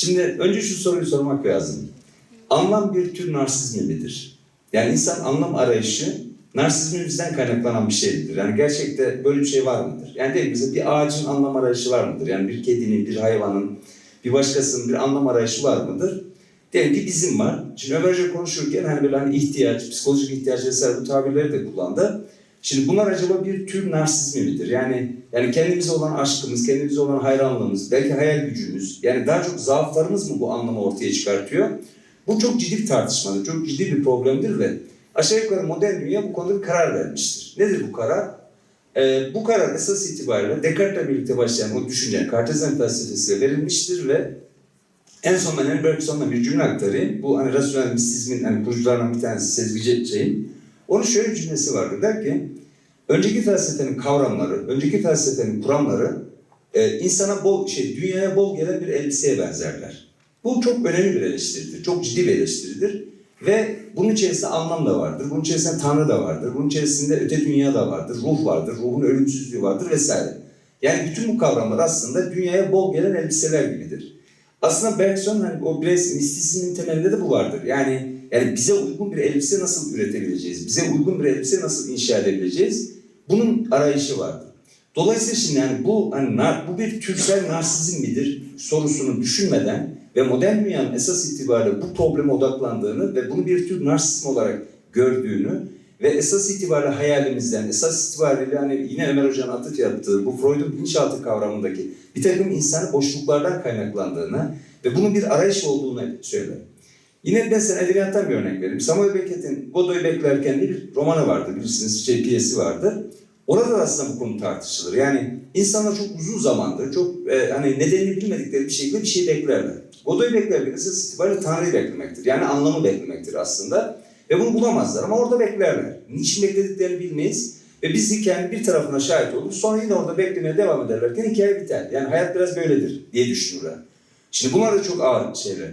Şimdi önce şu soruyu sormak lazım. Anlam bir tür narsizmi midir? Yani insan anlam arayışı narsizmimizden kaynaklanan bir şeydir. Yani gerçekte böyle bir şey var mıdır? Yani değil bize bir ağacın anlam arayışı var mıdır? Yani bir kedinin, bir hayvanın, bir başkasının bir anlam arayışı var mıdır? Diyelim ki bizim var. Şimdi Ömer Hoca konuşurken hani böyle hani ihtiyaç, psikolojik ihtiyaç vesaire bu tabirleri de kullandı. Şimdi bunlar acaba bir tür narsizmi midir? Yani yani kendimize olan aşkımız, kendimize olan hayranlığımız, belki hayal gücümüz, yani daha çok zaaflarımız mı bu anlamı ortaya çıkartıyor? Bu çok ciddi bir tartışmadır, çok ciddi bir problemdir ve aşağı yukarı modern dünya bu konuda bir karar vermiştir. Nedir bu karar? Ee, bu karar esas itibariyle Descartes'le birlikte başlayan o düşünce, Kartezyen felsefesiyle verilmiştir ve en son ben Henry Bergson'la bir cümle aktarayım. Bu hani rasyonel mistisizmin hani kurucularından bir tanesi Sezgici şeyin. Onun şöyle bir cümlesi vardı. Der ki, önceki felsefenin kavramları, önceki felsefenin kuramları e, insana bol, şey, dünyaya bol gelen bir elbiseye benzerler. Bu çok önemli bir eleştiridir. Çok ciddi bir eleştiridir. Ve bunun içerisinde anlam da vardır. Bunun içerisinde Tanrı da vardır. Bunun içerisinde öte dünya da vardır. Ruh vardır. Ruhun ölümsüzlüğü vardır vesaire. Yani bütün bu kavramlar aslında dünyaya bol gelen elbiseler gibidir. Aslında Bergson hani o biraz mistisizmin temelinde de bu vardır. Yani yani bize uygun bir elbise nasıl üretebileceğiz? Bize uygun bir elbise nasıl inşa edebileceğiz? Bunun arayışı vardır. Dolayısıyla şimdi yani bu hani bu bir türsel narsizm midir sorusunu düşünmeden ve modern dünyanın esas itibariyle bu probleme odaklandığını ve bunu bir tür narsizm olarak gördüğünü ve esas itibariyle hayalimizden, esas itibariyle hani yine Ömer Hoca'nın atıf yaptığı bu Freud'un bilinçaltı kavramındaki bir takım insanı boşluklardan kaynaklandığını ve bunun bir arayış olduğunu söyler. Yine mesela edebiyattan bir örnek vereyim. Samuel Beckett'in Godoy'u beklerken bir romanı vardı bilirsiniz, şey piyesi vardı. Orada da aslında bu konu tartışılır. Yani insanlar çok uzun zamandır, çok e, hani nedenini bilmedikleri bir şekilde bir şey beklerler. Godoy'u beklerken esas itibariyle Tanrı'yı beklemektir. Yani anlamı beklemektir aslında. Ve bunu bulamazlar ama orada beklerler. Niçin beklediklerini bilmeyiz. Ve biz hikayenin bir tarafına şahit oluruz. Sonra yine orada beklemeye devam ederlerken hikaye biter. Yani hayat biraz böyledir diye düşünürler. Şimdi bunlar da çok ağır şeyler.